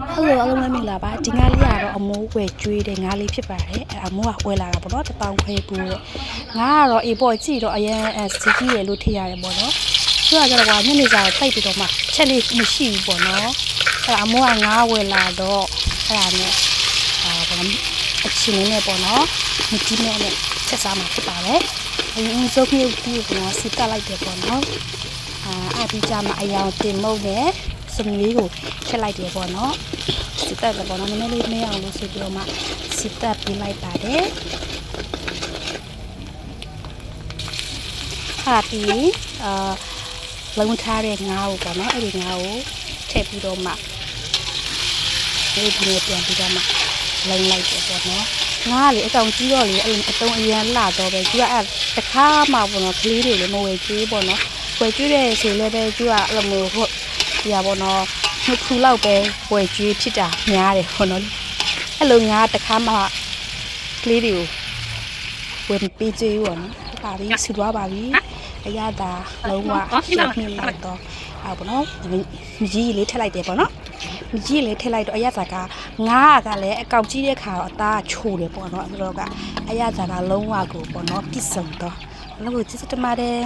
ဟယ်လိုအားလုံးပဲမင်္ဂလာပါဒီငါလေးကတော့အမိုးဝယ်ကျွေးတဲ့ငါလေးဖြစ်ပါတယ်အဲအမိုးကဝယ်လာတာပေါ့နော်တစ်ပေါင်ခွဲပူတဲ့ငါကတော့အေးပေါ့ကြည့်တော့အရင်အဲစီကြီးရလို့ထည့်ရတယ်ပေါ့နော်သူကကျတော့ကညနေစာကိုတိတ်ပြီးတော့မှချက်လေးမရှိဘူးပေါ့နော်အဲအမိုးကငါဝယ်လာတော့အဲ့ဒါနဲ့အာပေါ့နော်အချင်းလေးနဲ့ပေါ့နော်မကြည့်နဲ့နဲ့ချက်စားမှာဖြစ်ပါတယ်အရင်ဆုံးမြုပ်ပြီးပေါ့နော်စစ်တက်လိုက်တယ်ပေါ့နော်အာအပြီးကြမှာအယောင်တင်မုတ်နဲ့ စမီလေးကိုချက်လိုက်တယ်ပေါ့နော်စစ်တပ်ပဲပေါ့နော်နည်းနည်းလေးမင်းအောင်လို့ဆိုပြီးတော့မှစစ်တပ်ပြလိုက်ပါတယ်ဟာပြီးအာလုံထားတဲ့ငါးကိုပေါ့နော်အဲ့ဒီငါးကိုထည့်ပြီးတော့မှဒီဒီနဲ့ပြန်ပြီးတော့မှလုံလိုက်တယ်ပေါ့နော်ငါးလေအကောင်ကြီးတော့လေအဲ့လိုအတုံးအရန်လာတော့ပဲသူကအဲ့တခါမှပေါ့နော်ကလေးတွေလည်းမဝယ်ကျွေးပေါ့နော်ဝယ်ကျွေးတဲ့ဆိုလည်းပဲသူကအဲ့လိုမျိုးဟုတ် ဒီပါပေါ့နော်နှစ်ခုလောက်ပဲဝယ်ကျွေးဖြစ်တာများတယ်ပေါ့နော်အဲ့လိုငါးတခါမှကလေးတွေကိုဝယ်ပေးကျွေးပေါ့နော်ဟုတ်ပါပြီဆူသွားပါပြီအရသာလုံးဝရှင်းပြလိုက်တော့အဲ့ပေါ့နော်မြကြီးလေးထည့်လိုက်တယ်ပေါ့နော်မြကြီးလေးထည့်လိုက်တော့အရသာကငါးကလည်းအကောက်ကြီးတဲ့ခါတော့အသားချိုတယ်ပေါ့နော်အဲ့တော့ကအရသာကလုံးဝကိုပေါ့နော်ပြစ်စုံတော့ဘလို့ကိုစစ်စစ်တမတယ်